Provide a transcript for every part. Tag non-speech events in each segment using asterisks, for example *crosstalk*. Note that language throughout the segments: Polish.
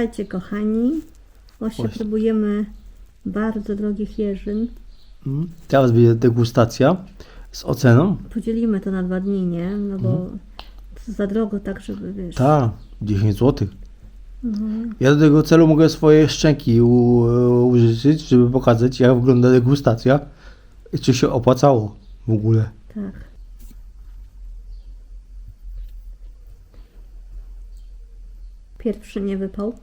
Witajcie kochani. Właśnie Właśnie. próbujemy bardzo drogich jeżyn. Mm. Teraz będzie degustacja z oceną. Podzielimy to na dwa dni, nie? No bo to za drogo tak, żeby wiesz. Tak, 10 zł. Mhm. Ja do tego celu mogę swoje szczęki u- użyczyć, żeby pokazać jak wygląda degustacja i czy się opłacało w ogóle. Tak. Pierwszy nie wypał,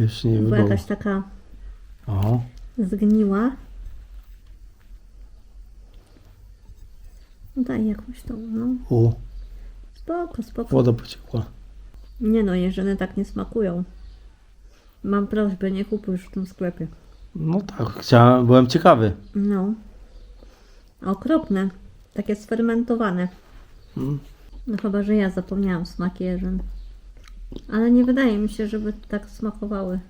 Pierwszy nie wybrał. jakaś taka Aha. zgniła. No Daj jakąś tą, no. O, Spoko, spoko. woda pociekła. Nie no, jeżyny tak nie smakują. Mam prośbę, nie kupuj już w tym sklepie. No tak, chciałem, byłem ciekawy. No. Okropne. Takie sfermentowane. Mm. No chyba, że ja zapomniałam smak jeżyn. Ale nie wydaje mi się, żeby tak smakowały.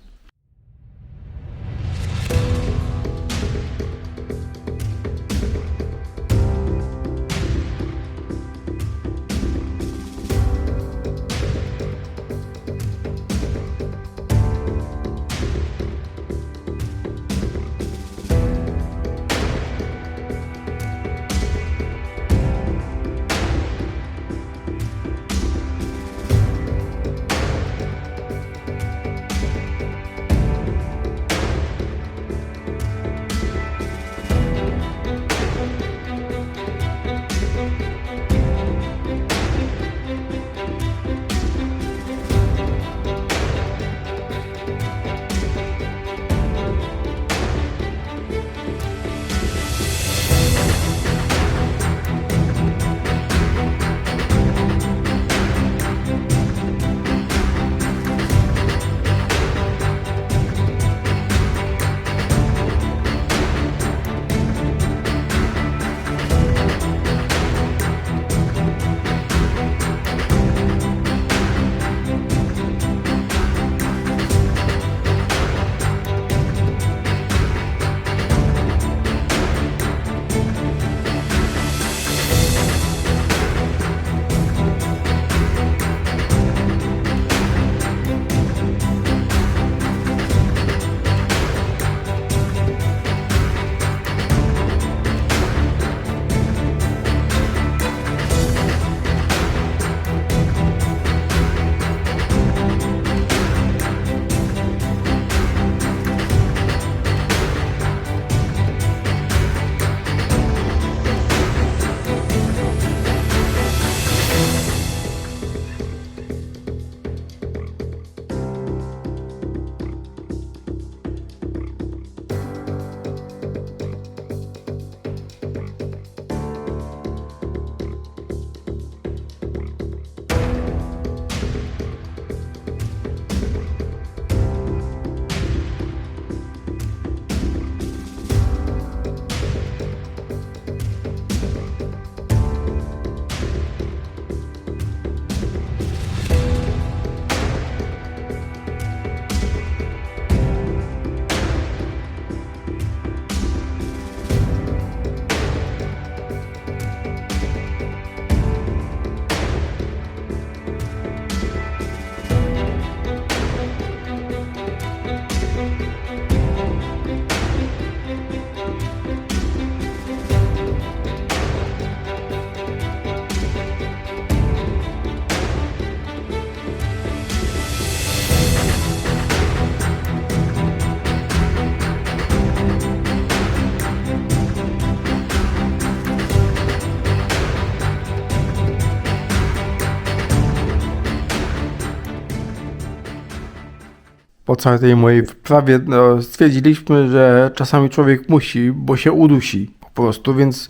Całej tej mojej wprawie no, stwierdziliśmy, że czasami człowiek musi, bo się udusi po prostu, więc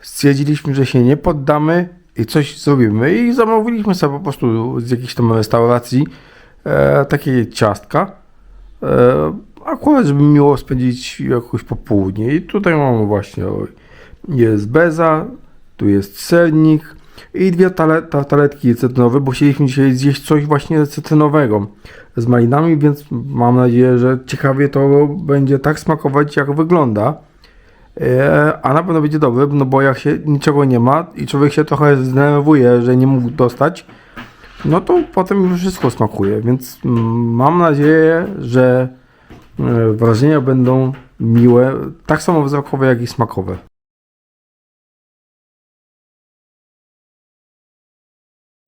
stwierdziliśmy, że się nie poddamy i coś zrobimy. I zamówiliśmy sobie po prostu z jakiejś tam restauracji e, takie ciastka. E, akurat, żeby miło spędzić jakoś popołudnie. I tutaj mamy właśnie o, jest beza, tu jest sernik i dwie tale, tartaletki cetynowe, bo chcieliśmy dzisiaj zjeść coś właśnie cetynowego z malinami, więc mam nadzieję, że ciekawie to będzie tak smakować, jak wygląda. E, a na pewno będzie dobre, no bo jak się niczego nie ma i człowiek się trochę zdenerwuje, że nie mógł dostać, no to potem już wszystko smakuje. Więc mm, mam nadzieję, że e, wrażenia będą miłe, tak samo wzrokowe, jak i smakowe.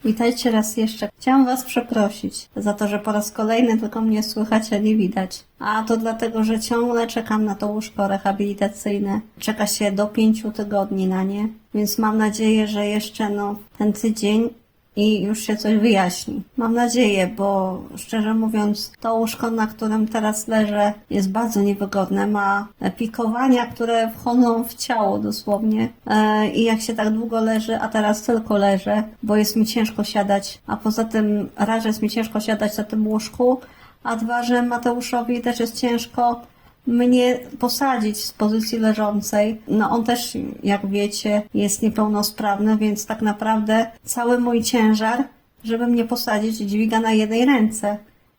Witajcie raz jeszcze. Chciałam Was przeprosić za to, że po raz kolejny tylko mnie słychać, a nie widać. A to dlatego, że ciągle czekam na to łóżko rehabilitacyjne. Czeka się do pięciu tygodni na nie, więc mam nadzieję, że jeszcze no ten tydzień i już się coś wyjaśni. Mam nadzieję, bo szczerze mówiąc, to łóżko, na którym teraz leżę, jest bardzo niewygodne. Ma pikowania, które wchodzą w ciało dosłownie. E, I jak się tak długo leży, a teraz tylko leżę, bo jest mi ciężko siadać, a poza tym raz, jest mi ciężko siadać na tym łóżku, a dwa, że Mateuszowi też jest ciężko mnie posadzić z pozycji leżącej. No on też, jak wiecie, jest niepełnosprawny, więc tak naprawdę cały mój ciężar, żeby mnie posadzić, dźwiga na jednej ręce.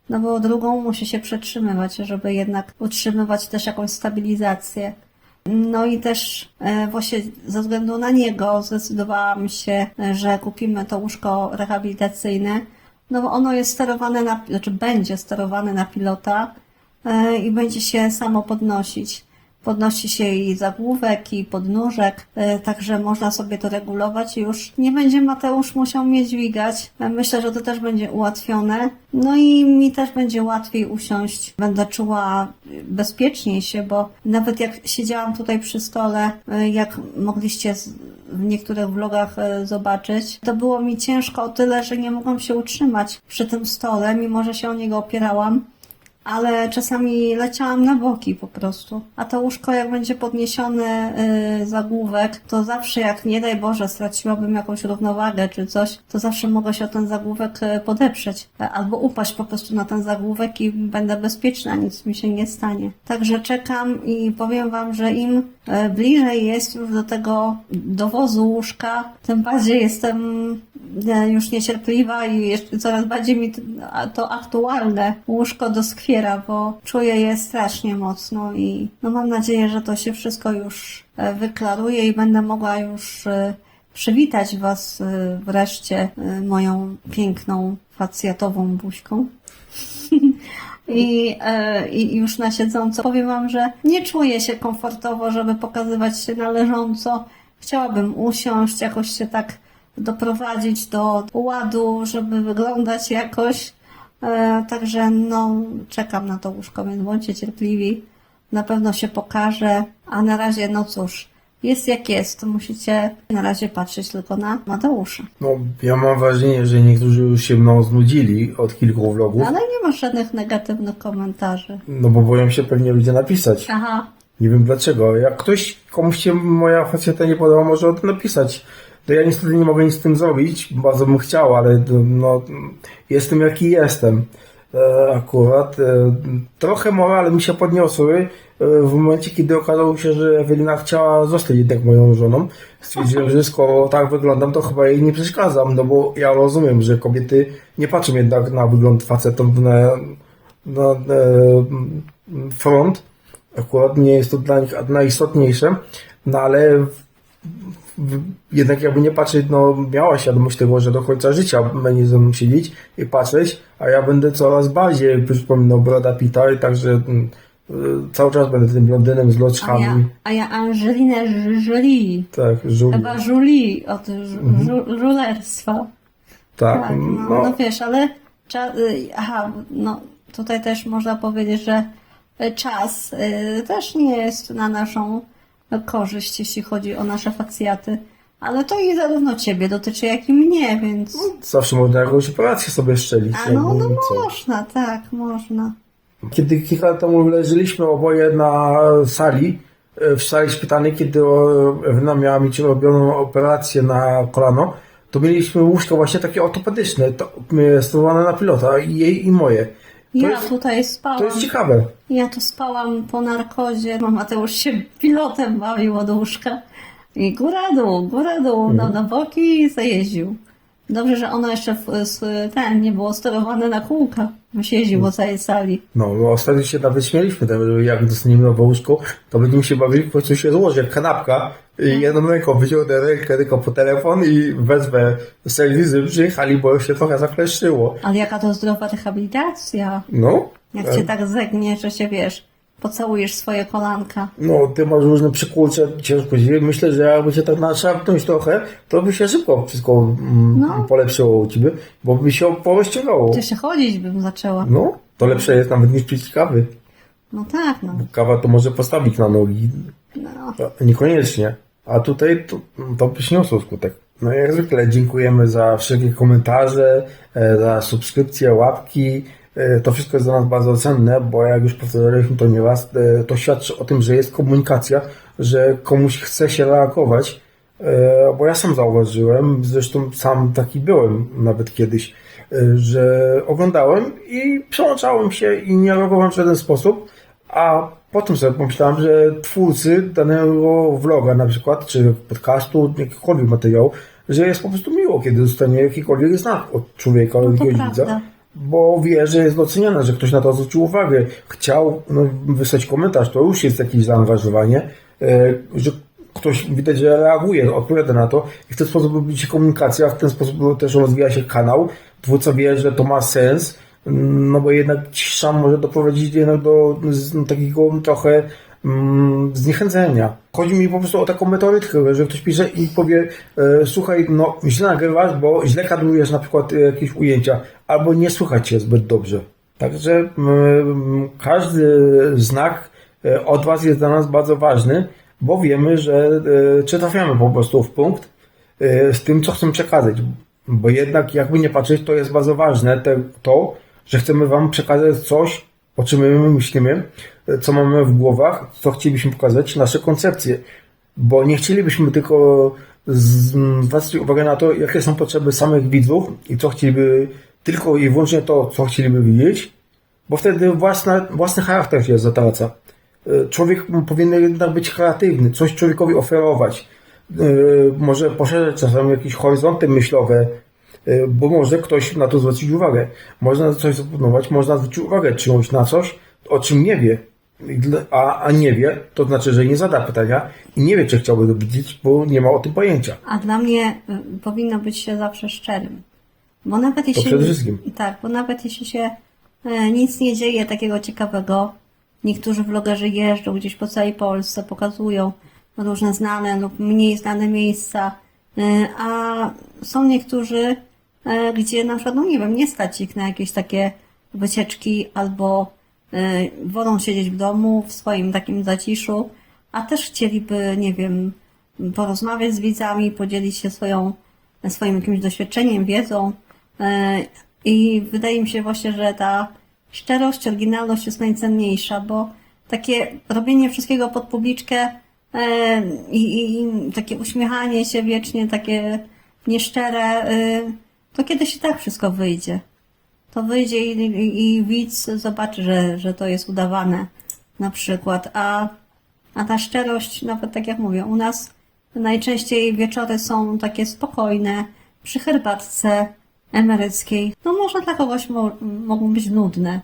No bo drugą musi się przetrzymywać, żeby jednak utrzymywać też jakąś stabilizację. No i też e, właśnie ze względu na niego zdecydowałam się, e, że kupimy to łóżko rehabilitacyjne. No bo ono jest sterowane na, znaczy będzie sterowane na pilota i będzie się samo podnosić. Podnosi się i zagłówek, i podnóżek, e, także można sobie to regulować już nie będzie Mateusz musiał mnie dźwigać. E, Myślę, że to też będzie ułatwione. No i mi też będzie łatwiej usiąść. Będę czuła bezpieczniej się, bo nawet jak siedziałam tutaj przy stole, e, jak mogliście w niektórych vlogach e, zobaczyć, to było mi ciężko o tyle, że nie mogłam się utrzymać przy tym stole, mimo że się o niego opierałam ale czasami leciałam na boki po prostu. A to łóżko, jak będzie podniesiony yy, zagłówek, to zawsze, jak nie daj Boże, straciłabym jakąś równowagę czy coś, to zawsze mogę się o ten zagłówek yy, podeprzeć. Albo upaść po prostu na ten zagłówek i będę bezpieczna, nic mi się nie stanie. Także czekam i powiem Wam, że im e, bliżej jest już do tego dowozu łóżka, tym bardziej jestem e, już niecierpliwa i coraz bardziej mi to aktualne łóżko doskwiera, bo czuję je strasznie mocno i no mam nadzieję, że to się wszystko już e, wyklaruje i będę mogła już e, przywitać Was e, wreszcie moją piękną facjatową buźką. *laughs* I, I już na siedząco powiem Wam, że nie czuję się komfortowo, żeby pokazywać się na leżąco. Chciałabym usiąść, jakoś się tak doprowadzić do ładu, żeby wyglądać jakoś. E, także no, czekam na to łóżko, więc bądźcie cierpliwi. Na pewno się pokaże, a na razie, no cóż, jest jak jest. Musicie na razie patrzeć tylko na Mateusza. No, ja mam wrażenie, że niektórzy już się mną znudzili od kilku vlogów, Ale nie ma żadnych negatywnych komentarzy. no bo boją się pewnie ludzie napisać. Aha, Nie wiem dlaczego. Jak ktoś, komuś się moja faceta nie podoba, może o tym napisać. To ja niestety nie mogę nic z tym zrobić, bardzo bym chciał, ale no, jestem jaki jestem. E, akurat. E, trochę morale mi się podniosły e, w momencie, kiedy okazało się, że Ewelina chciała zostać jednak moją żoną. Stwierdziłem, że skoro tak wyglądam, to chyba jej nie przeszkadzam, no bo ja rozumiem, że kobiety nie patrzą jednak na wygląd facetów na, na e, front. Akurat nie jest to dla nich najistotniejsze, no ale jednak jakby nie patrzeć, no miała świadomość tego, że do końca życia będzie ze mną siedzieć i patrzeć, a ja będę coraz bardziej przypominał Brada Pitta i także mm, y, cały czas będę tym blondynem z a ja, loczkami. a ja Angelinę Jolie. Tak, żuli. Chyba Julie od żu- żulerstwa. Tak, Tak, no, no, no wiesz, ale y, aha, no tutaj też można powiedzieć, że y, czas y, też nie jest na naszą korzyść, jeśli chodzi o nasze facjaty. Ale to i zarówno ciebie dotyczy, jak i mnie, więc. zawsze można jakąś operację sobie szczelić. A no, no można, tak, można. Kiedy kilka lat temu leżeliśmy oboje na sali, e, w sali szpitalnej, kiedy o, Ewelina miała mieć robioną operację na kolano, to mieliśmy łóżko właśnie takie ortopedyczne, to, e, sterowane na pilota, i jej i moje. Ja jest, tutaj spałam. to jest ciekawe. Ja tu spałam po narkozie. Mateusz się pilotem bawił od łóżka. I góra dół, góra dół, no na boki i zajeździł. Dobrze, że ono jeszcze w, ten nie było sterowane na kółka. Się jeździł po całej sali. No, no ostatnio się nawet śmieliśmy, tak, jak dostaniemy nowe łóżko, to będziemy się bawili, po prostu się złoży jak kanapka i jedną ręką wyciągnę rękę tylko po telefon i wezmę serwisy, przyjechali, bo się trochę zakleszczyło. Ale jaka to zdrowa rehabilitacja. No. Jak e, cię tak zegnie, że się wiesz, pocałujesz swoje kolanka. No, ty masz różne przykurcze, ciężko powiedzieć. Myślę, że jakby się tak naszarpnąć trochę, to by się szybko wszystko mm, No. polepszyło u ciebie, bo by się porozciągało. To jeszcze chodzić bym zaczęła. No, to lepsze jest nawet niż pić kawy. No tak, no. Kawa to może postawić na nogi, no. Niekoniecznie. A tutaj to, to przyniosło skutek. No jak zwykle dziękujemy za wszelkie komentarze, e, za subskrypcje, łapki. E, To wszystko jest dla nas bardzo cenne, bo jak już powtarzaliśmy to nieraz, e, to świadczy o tym, że jest komunikacja, że komuś chce się reagować. E, Bo ja sam zauważyłem, zresztą sam taki byłem nawet kiedyś, że oglądałem i przełączałem się i nie reagowałem w żaden sposób, a potem sobie pomyślałem, że twórcy danego vloga na przykład, czy podcastu, jakiegokolwiek materiału, że jest po prostu miło, kiedy dostanie jakikolwiek znak od człowieka, od No jakiegoś prawda. widza, bo wie, że jest doceniane, że ktoś na to zwrócił uwagę, chciał no, wysłać komentarz, to już jest jakieś zaangażowanie, e, że ktoś widać, że reaguje, odpowiada na to i w ten sposób robi się komunikacja, w ten sposób też rozwija się kanał, twórca wie, że to ma sens, no bo jednak cisza może doprowadzić jednak do z, takiego trochę zniechęcenia. Chodzi mi po prostu o taką metodykę, że ktoś pisze i powie e, słuchaj, no źle nagrywasz, bo źle kadrujesz na przykład e, jakieś ujęcia, albo nie słychać cię zbyt dobrze. Także mm, każdy znak e, od Was jest dla nas bardzo ważny, bo wiemy, że czy trafiamy po prostu w punkt z tym, co chcemy przekazać. Bo jednak, jakby nie patrzeć, to jest bardzo ważne to, że chcemy Wam przekazać coś, o czym my myślimy, co mamy w głowach, co chcielibyśmy pokazać, nasze koncepcje. Bo nie chcielibyśmy tylko zwracać uwagę na to, jakie są potrzeby samych widzów i co chcieliby, tylko i wyłącznie to, co chcieliby widzieć, bo wtedy własna, własny charakter się zatraca. E, Człowiek powinien jednak być kreatywny, coś człowiekowi oferować. E, Może poszerzać czasami jakieś horyzonty myślowe, e, bo może ktoś na to zwrócić uwagę. Można coś zaproponować, można zwrócić uwagę czymuś na coś, o czym nie wie. A, a nie wie, to znaczy, że nie zada pytania i nie wie, czy chciałby to widzieć, bo nie ma o tym pojęcia. A dla mnie y, powinno być się zawsze szczerym. Bo nawet jeśli. przede wszystkim. Tak, bo nawet jeśli się e, nic nie dzieje takiego ciekawego, niektórzy vlogerzy jeżdżą gdzieś po całej Polsce, pokazują różne znane lub mniej znane miejsca, e, a są niektórzy, gdzie na przykład, no nie wiem, nie stać ich na jakieś takie wycieczki albo wolą siedzieć w domu, w swoim takim zaciszu, a też chcieliby, nie wiem, porozmawiać z widzami, podzielić się swoją, swoim jakimś doświadczeniem, wiedzą. E, I wydaje mi się właśnie, że ta szczerość, oryginalność jest najcenniejsza, bo takie robienie wszystkiego pod publiczkę e, i, i takie uśmiechanie się wiecznie, takie nieszczere, to kiedyś i tak wszystko wyjdzie. To wyjdzie i, i, widz zobaczy, że, że to jest udawane na przykład, a a ta szczerość, nawet tak jak mówię, u nas najczęściej wieczory są takie spokojne, przy herbatce emeryckiej. No może dla kogoś mo- mogą być nudne,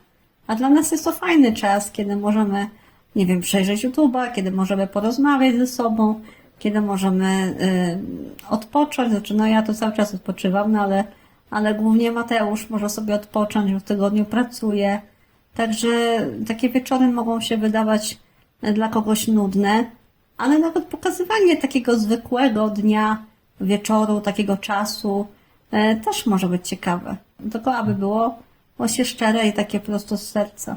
a dla nas jest to fajny czas, kiedy możemy, nie wiem, przejrzeć YouTube'a, kiedy możemy porozmawiać ze sobą, kiedy możemy y, odpocząć. Znaczy, no ja to cały czas odpoczywam, no ale, ale głównie Mateusz może sobie odpocząć, bo w tygodniu pracuje. Także takie wieczory mogą się wydawać e, dla kogoś nudne, ale nawet pokazywanie takiego zwykłego dnia, wieczoru, takiego czasu e, też może być ciekawe. Tylko aby było właśnie szczere i takie prosto z serca.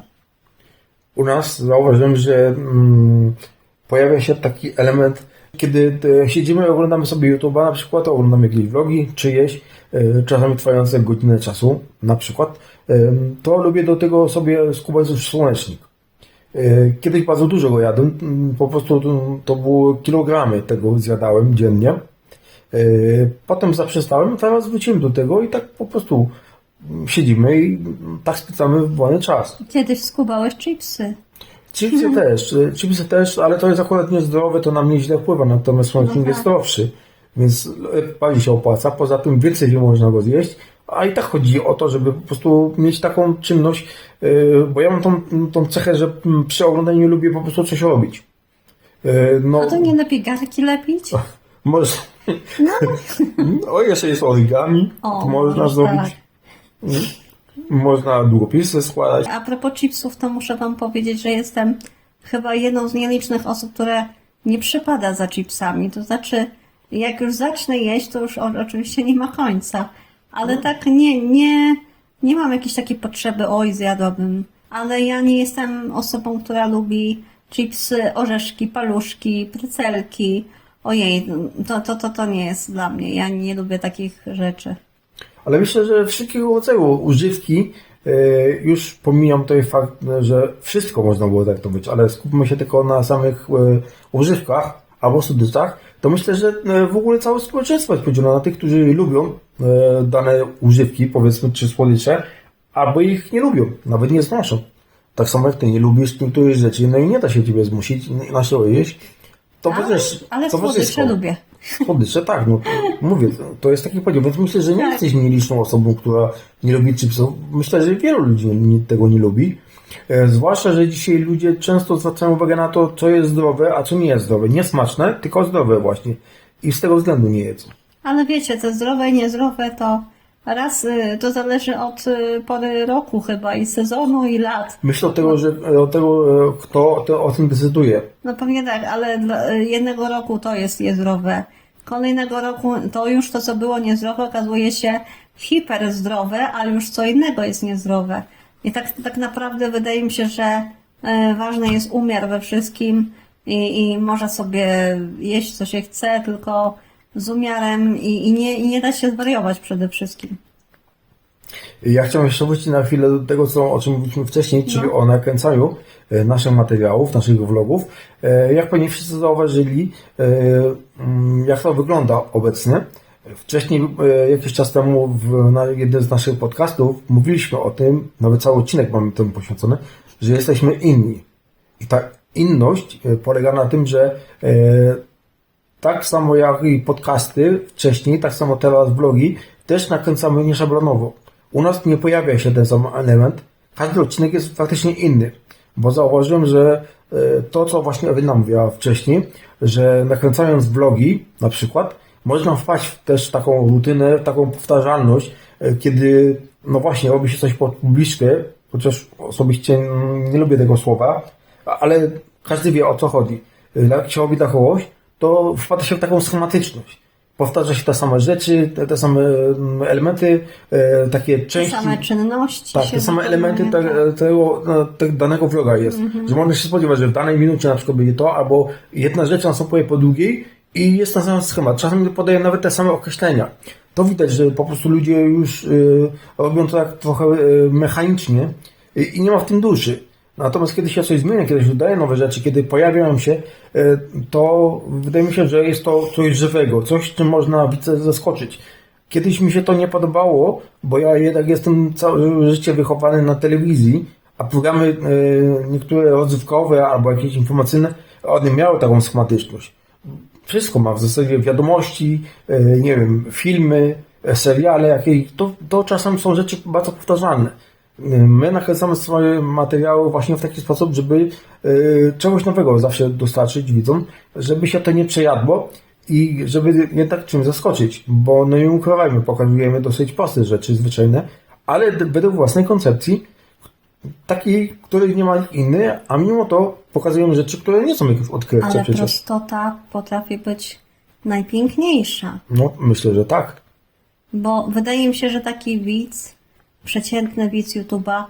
u nas zauważyłem, że mm, pojawia się taki element, kiedy e, siedzimy oglądamy sobie YouTube'a na przykład, oglądamy jakieś vlogi czyjeś, e, czasami trwające godzinę czasu na przykład, e, to lubię do tego sobie skubać słonecznik. Kiedyś bardzo dużo go jadłem, mm, po prostu to, były kilogramy tego zjadałem dziennie. Potem zaprzestałem, teraz wróciłem do tego i tak po prostu mm, siedzimy i tak spędzamy wolny czas. Kiedyś skubałeś chipsy. Chipsy *laughs* też, y, chipsy też, ale to jest akurat niezdrowe, to na mnie źle wpływa, natomiast słonecznik No tak. jest zdrowszy. Więc e, bardziej się opłaca. Poza tym więcej nie można go zjeść. A i tak chodzi o to, żeby po prostu mieć taką czynność, yy, bo ja mam tą, tą cechę, że mm, przy oglądaniu lubię po prostu coś robić. Yy, No, A to nie lepiej garki lepić? *laughs* może. *laughs* o, jeszcze jest origami, O, to można tak. Można długopisy składać. A propos chipsów, to muszę wam powiedzieć, że jestem chyba jedną z nielicznych osób, które nie przypada za chipsami. To znaczy, jak już zacznę jeść, to już oczywiście nie ma końca. Ale tak nie, nie, nie mam jakiejś takiej potrzeby, oj, zjadłabym. Ale ja nie jestem osobą, która lubi chipsy, orzeszki, paluszki, prycelki. Ojej, to, to, to, to nie jest dla mnie. Ja nie lubię takich rzeczy. Ale myślę, że wszelkiego rodzaju używki, e, już pomijam tutaj fakt, że wszystko można było traktować, ale skupmy się tylko na samych e, używkach albo słodyczach, to myślę, że e, w ogóle całe społeczeństwo jest podzielone na tych, którzy lubią dane używki, powiedzmy, czy słodycze, albo ich nie lubią, nawet nie znoszą. Tak samo jak ty nie lubisz niektórych rzeczy, no i nie da się ciebie zmusić na siłę jeść. To Ale, też, ale towarzysko. słodycze lubię. *laughs* Słodycze, tak, no to mówię, to- to jest taki podział, więc myślę, że nie Tak. jesteś nieliczną osobą, która nie lubi chipsów. Myślę, że wielu ludzi tego nie lubi. E, zwłaszcza, że dzisiaj ludzie często zwracają uwagę na to, co jest zdrowe, a co nie jest zdrowe. Nie smaczne, tylko zdrowe właśnie. I z tego względu nie jedzą. Ale wiecie, te zdrowe i niezdrowe to raz y, to zależy od y, pory roku chyba i sezonu i lat. Myślę o tego, że o tego, e, kto to, o tym decyduje. No pewnie tak, ale dla, y, jednego roku to jest niezdrowe. Kolejnego roku to już to, co było niezdrowe, okazuje się hiperzdrowe, ale już co innego jest niezdrowe. I tak, tak naprawdę wydaje mi się, że y, ważny jest umiar we wszystkim i, i można sobie jeść co się chce, tylko z umiarem i, i, nie, i nie da się zwariować przede wszystkim. Ja chciałem jeszcze wrócić na chwilę do tego, co, o czym mówiliśmy wcześniej, czyli No. o nakręcaniu e, naszych materiałów, naszych vlogów. E, Jak pewnie wszyscy zauważyli, e, mm, jak to wygląda obecnie. Wcześniej, jakiś czas temu, w na jednym z naszych podcastów, mówiliśmy o tym, nawet cały odcinek mamy temu poświęcony, że jesteśmy inni. I ta inność polega na tym, że tak samo jak i podcasty wcześniej, tak samo teraz vlogi, też nakręcamy nieszablonowo. U nas nie pojawia się ten sam element. Każdy odcinek jest faktycznie inny, bo zauważyłem, że e, to, co właśnie Ewelina mówiła wcześniej, że nakręcając vlogi na przykład, można wpaść w też taką rutynę, taką powtarzalność, e, kiedy no właśnie robi się coś pod publiczkę, chociaż osobiście nie lubię tego słowa, ale każdy wie o co chodzi. E, Jak się robi takowość, to wpada się w taką schematyczność. Powtarza się te same rzeczy, te, te same mm, elementy, e, takie Te części. same czynności. Tak, te same elementy te, tak. tego, no, te, danego vloga jest. Że można się spodziewać, że w danej minucie na przykład będzie to, albo jedna rzecz następuje po drugiej i jest ten sam schemat. Czasem podaje nawet te same określenia. To widać, że po prostu ludzie już y, robią to tak trochę y, mechanicznie i, i nie ma w tym duszy. Natomiast kiedy się coś zmienia, kiedy się dodaje nowe rzeczy, kiedy pojawiają się, y, to wydaje mi się, że jest to coś żywego, coś, czym można widzę zaskoczyć. Kiedyś mi się to nie podobało, bo ja jednak jestem całe życie wychowany na telewizji, a programy e, niektóre rozrywkowe albo jakieś informacyjne, one miały taką schematyczność. Wszystko ma w zasadzie wiadomości, e, nie wiem, filmy, e, seriale, jakieś, to, to czasem są rzeczy bardzo powtarzalne. My nakręcamy swoje materiały właśnie w taki sposób, żeby e, czegoś nowego zawsze dostarczyć widzom, żeby się to nie przejadło i żeby jednak czymś zaskoczyć, bo no nie ukrywajmy, pokazujemy dosyć proste rzeczy zwyczajne, ale według własnej koncepcji, takiej, której nie ma nikt inny, a mimo to pokazujemy rzeczy, które nie są jakieś odkrywcze Ale przecież. prostota potrafi być najpiękniejsza. No, myślę, że tak. Bo wydaje mi się, że taki widz, przeciętny widz YouTube'a,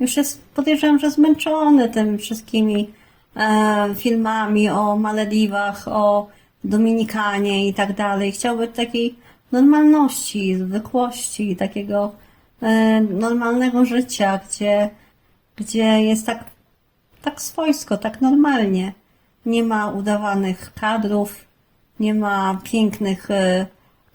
już jest, podejrzewam, że zmęczony tym wszystkimi e, filmami o Malediwach, o Dominikanie i tak dalej. Chciałby takiej normalności, zwykłości, takiego e, normalnego życia, gdzie, gdzie jest tak, tak swojsko, tak normalnie. Nie ma udawanych kadrów, nie ma pięknych e,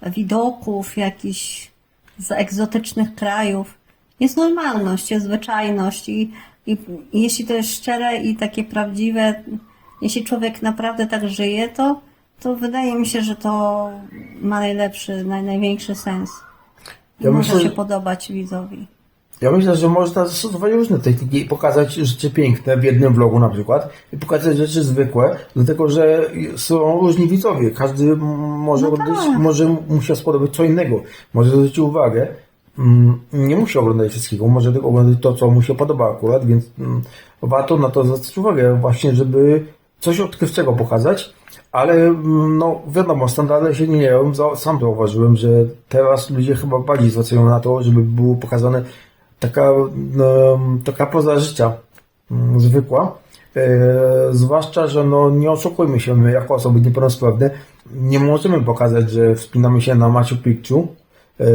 widoków, jakichś z egzotycznych krajów. Jest normalność, jest zwyczajność i, i, i jeśli to jest szczere i takie prawdziwe, jeśli człowiek naprawdę tak żyje, to, To wydaje mi się, że to ma najlepszy, naj, największy sens. I Ja może myślę, się podobać widzowi. Ja myślę, że można zastosować różne techniki i pokazać życie piękne w jednym vlogu na przykład i pokazać rzeczy zwykłe, dlatego że są różni widzowie. Każdy może, No tak. może mu się spodobać co innego, może zwrócić uwagę. Mm, Nie musi oglądać wszystkiego, może tylko oglądać to, co mu się podoba akurat, więc mm, warto na to zwracać uwagę właśnie, żeby coś odkrywczego pokazać, ale mm, no wiadomo, standardy się nie. Za- Sam zauważyłem, że teraz ludzie chyba bardziej zwracają na to, żeby było pokazane taka, no, taka poza życia zwykła. E, zwłaszcza, że no, nie oszukujmy się, my jako osoby niepełnosprawne nie możemy pokazać, że wspinamy się na Machu Picchu. E,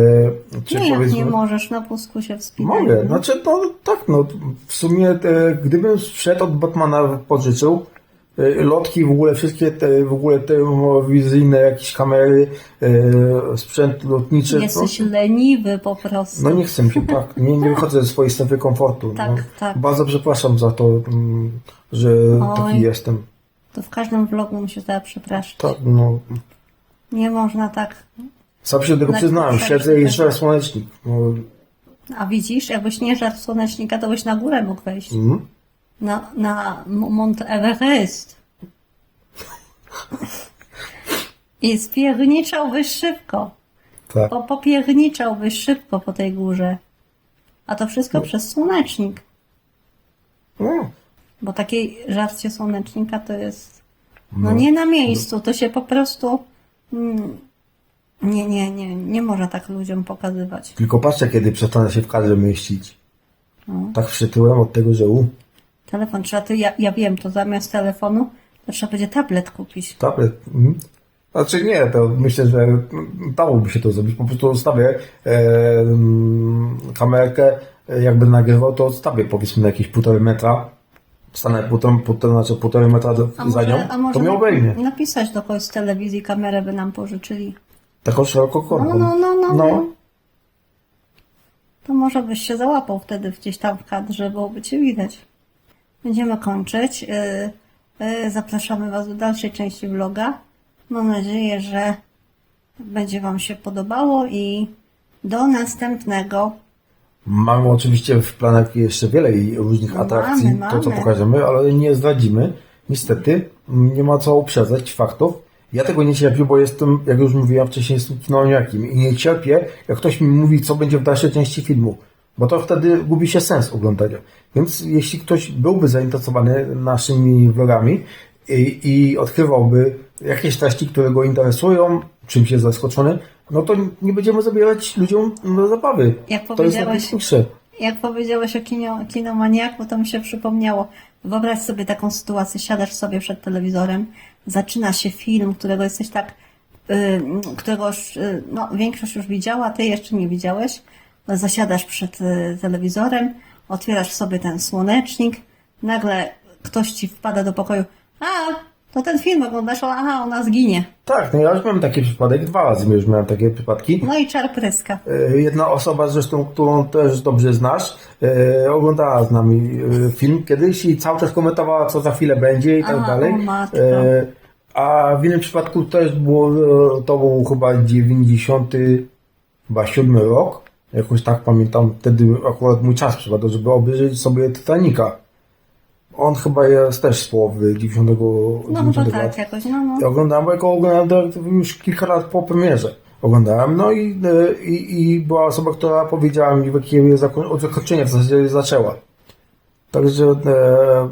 czy No jak nie możesz, na pustku się wspinać. Mogę, znaczy no tak, no w sumie e, gdybym sprzed od Batmana pożyczył e, lotki, w ogóle wszystkie te, w ogóle te wizyjne jakieś kamery, e, sprzęt lotniczy, no, Jesteś leniwy po prostu. no nie chcę się tak, nie, nie wychodzę ze swojej strefy komfortu. Tak, no. tak. Bardzo przepraszam za to, mm, że Oj. taki jestem. To w każdym vlogu muszę teraz przepraszać. Tak, no. Nie można tak. Sam się do tego Na- przyznałem, siedzę i żer słonecznik. No, A widzisz, jakbyś nie żarł słonecznika, to byś na górę mógł wejść. mm. Na, na Mont Everest. *laughs* I spierniczałbyś szybko. tak. Po, popierniczałbyś szybko po tej górze. A to wszystko No. przez słonecznik. No. Bo takie żarcie słonecznika to jest. No No. nie na miejscu, to się po prostu. mm, Nie, nie, nie, nie można tak ludziom pokazywać. Tylko patrzę, kiedy przestanę się w kadrze mieścić. No. Tak przytyłem od tego, że u, Telefon trzeba, ty, ja, ja wiem, to zamiast telefonu to trzeba będzie tablet kupić. tablet. Mhm. Znaczy nie, to myślę, że dałoby się to zrobić. Po prostu ustawię e, kamerkę, e, jakby nagrywał, to odstawię powiedzmy na jakieś półtorej metra. Stanę półtorej, półtorej, znaczy półtorej metra do, za nią, to mnie obejmie. napisać do kogoś z telewizji kamerę, by nam pożyczyli. Taką szerokokątną. No, no, no, no, No. no. To może byś się załapał wtedy gdzieś tam w kadrze, byłoby cię widać. Będziemy kończyć. Yy, yy, zapraszamy Was do dalszej części vloga. Mam nadzieję, że będzie Wam się podobało i do następnego. Mamy oczywiście w planach jeszcze wiele różnych Mamy, atrakcji, to co mamy. pokażemy, ale nie zdradzimy. Niestety, nie ma co uprzedzać faktów. Ja tego nie cierpię, bo jestem, jak już mówiłem wcześniej, kinomaniakiem i nie cierpię, jak ktoś mi mówi, co będzie w dalszej części filmu, bo to wtedy gubi się sens oglądania. Więc jeśli ktoś byłby zainteresowany naszymi vlogami i, i odkrywałby jakieś treści, które go interesują, czymś jest zaskoczony, no to nie będziemy zabierać ludziom zabawy. Jak to jest najpiękniejsze. Jak powiedziałeś o kino, kinomaniaku, to mi się przypomniało. Wyobraź sobie taką sytuację, siadasz sobie przed telewizorem, zaczyna się film, którego jesteś tak, y, którego już, y, no, większość już widziała, ty jeszcze nie widziałeś. Zasiadasz przed y, telewizorem, otwierasz sobie ten słonecznik, nagle ktoś ci wpada do pokoju, a, to ten film oglądasz, aha, ona zginie. Tak, no ja już miałem taki przypadek, dwa razy już miałem takie przypadki. No i czar pryska. E, Jedna osoba zresztą, którą też dobrze znasz, e, oglądała z nami e, film kiedyś i cały czas komentowała, co za chwilę będzie i tak Aha, dalej. a w innym przypadku też było, to był chyba 97 rok, jakoś tak pamiętam, wtedy akurat mój czas przypadł, żeby obejrzeć sobie Titanica. On chyba jest też z połowy 90 No 90 chyba tak jakoś, no, no. Oglądałem, bo ja go oglądałem już kilka lat po premierze. Oglądałem, no i, e, i, i była osoba, która powiedziała mi, jakie zako- od zakończenia w zasadzie zaczęła. Także, e,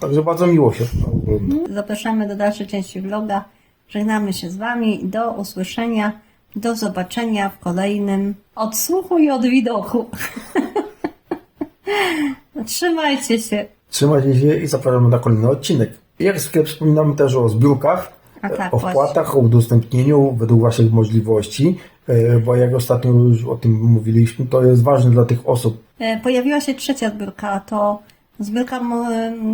także bardzo miło się ogląda. Zapraszamy do dalszej części vloga. Żegnamy się z Wami. Do usłyszenia. Do zobaczenia w kolejnym odsłuchu i od widoku. *laughs* Trzymajcie się. Trzymajcie się i zapraszamy na kolejny odcinek. Jak zwykle przypominamy też o zbiórkach, tak, o wpłatach, o udostępnieniu według Waszych możliwości, e, bo jak ostatnio już o tym mówiliśmy, to jest ważne dla tych osób, E, Pojawiła się trzecia zbiórka. To zbiórka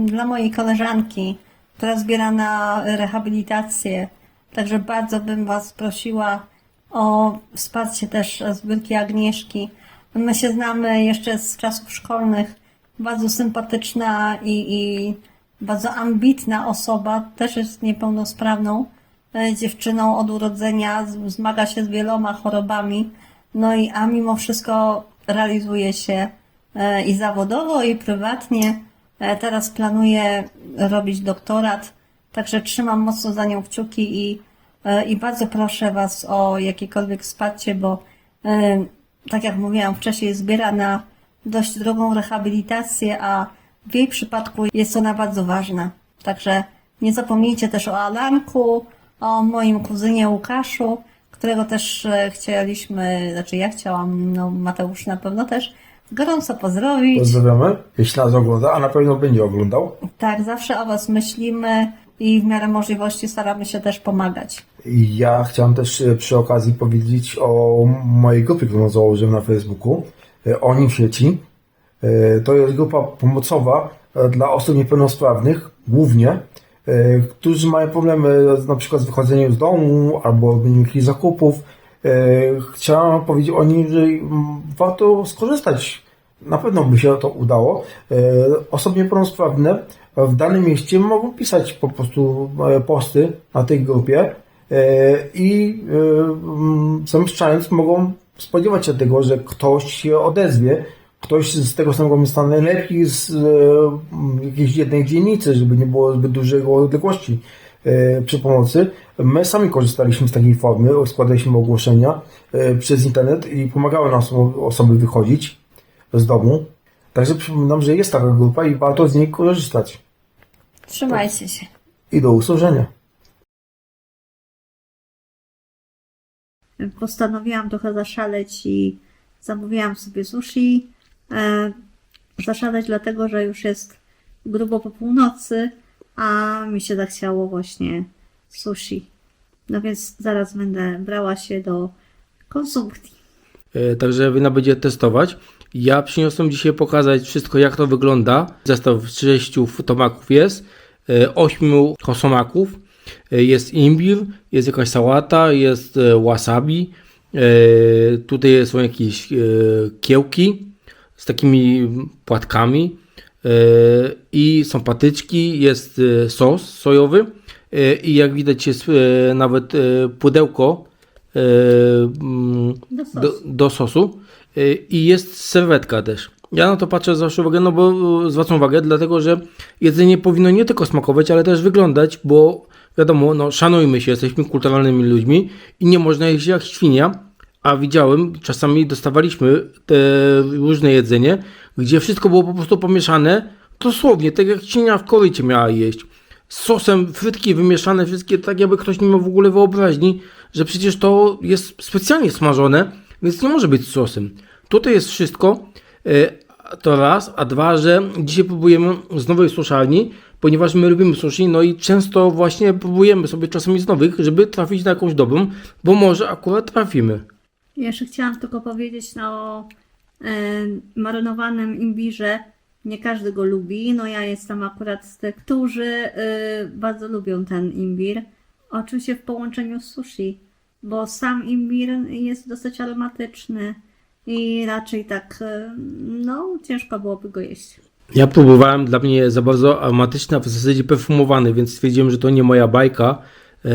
dla mojej koleżanki, która zbiera na rehabilitację. Także bardzo bym Was prosiła o wsparcie też zbiórki Agnieszki. My się znamy jeszcze z czasów szkolnych. Bardzo sympatyczna i, i bardzo ambitna osoba, też jest niepełnosprawną. e, dziewczyną od urodzenia, zmaga się z wieloma chorobami, no i a mimo wszystko realizuje się e, i zawodowo, i prywatnie. E, Teraz planuje robić doktorat, także trzymam mocno za nią kciuki i, i bardzo proszę Was o jakiekolwiek wsparcie, bo tak jak mówiłam wcześniej, zbiera na dość drogą rehabilitację, a w jej przypadku jest ona bardzo ważna. Także nie zapomnijcie też o Alanku, o moim kuzynie Łukaszu, którego też e, chcieliśmy, znaczy ja chciałam, no Mateusz na pewno też, gorąco pozdrowić. Pozdrawiamy, jeśli nas ogląda, a na pewno będzie oglądał. Tak, zawsze o Was myślimy i w miarę możliwości staramy się też pomagać. Ja chciałem też e, przy okazji powiedzieć o mojej grupie, którą założyłem na Facebooku, o nim w sieci. E, To jest grupa pomocowa e, dla osób niepełnosprawnych, głównie, e, którzy mają problemy na przykład z wychodzeniem z domu albo robieniem jakichś zakupów. E, Chciałem powiedzieć o nim, że warto skorzystać. Na pewno by się to udało. E, Osoby niepełnosprawne w danym mieście mogą pisać po prostu e, posty na tej grupie e, i e, zamieszczając mogą spodziewać się tego, że ktoś się odezwie, ktoś z tego samego miasta, najlepiej z e, jakiejś jednej dzielnicy, żeby nie było zbyt dużego odległości e, przy pomocy. My sami korzystaliśmy z takiej formy, składaliśmy ogłoszenia e, przez internet i pomagały nam oso- osoby wychodzić z domu. Także przypominam, że jest taka grupa i warto z niej korzystać. Trzymajcie się. I do usłyszenia. Postanowiłam trochę zaszaleć i zamówiłam sobie sushi. E, zaszaleć dlatego, że już jest grubo po północy, a mi się zachciało właśnie sushi. No więc zaraz będę brała się do konsumpcji. E, Także wina będzie testować. Ja przyniosłem dzisiaj pokazać wszystko, jak to wygląda. Zestaw sześciu tomaków jest, e, ośmiu hosomaków, e, jest imbir, jest jakaś sałata, jest e, wasabi, e, tutaj są jakieś e, kiełki z takimi płatkami e, i są patyczki, jest e, sos sojowy e, i jak widać jest e, nawet e, pudełko e, mm, Do sosu. do, do sosu i jest serwetka też. Ja na to patrzę zawsze uwagę, no bo zwracam uwagę, dlatego że jedzenie powinno nie tylko smakować, ale też wyglądać, bo wiadomo, no szanujmy się, jesteśmy kulturalnymi ludźmi i nie można jeść jak świnia, a widziałem, czasami dostawaliśmy te różne jedzenie, gdzie wszystko było po prostu pomieszane, dosłownie, tak jak świnia w korycie miała jeść z sosem, frytki wymieszane, wszystkie tak jakby ktoś nie miał w ogóle wyobraźni, że przecież to jest specjalnie smażone, więc nie może być sosem. Tutaj jest wszystko, e, to raz, a dwa, że dzisiaj próbujemy z nowej suszarni, ponieważ my lubimy sushi, no i często właśnie próbujemy sobie czasami z nowych, żeby trafić na jakąś dobrą, bo może akurat trafimy. Jeszcze chciałam tylko powiedzieć no, o e, marynowanym imbirze. Nie każdy go lubi. No ja jestem akurat z tych, którzy e, bardzo lubią ten imbir. Oczywiście w połączeniu z sushi, bo sam imbir jest dosyć aromatyczny i raczej tak, e, no ciężko byłoby go jeść. Ja próbowałem, dla mnie za bardzo aromatyczny, a w zasadzie perfumowany, więc stwierdziłem, że to nie moja bajka. E,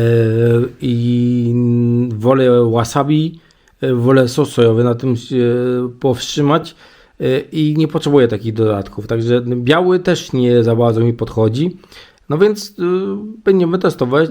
i wolę wasabi, e, wolę sos sojowy na tym się powstrzymać. E, i nie potrzebuję takich dodatków, także biały też nie za bardzo mi podchodzi, no więc e, będziemy testować.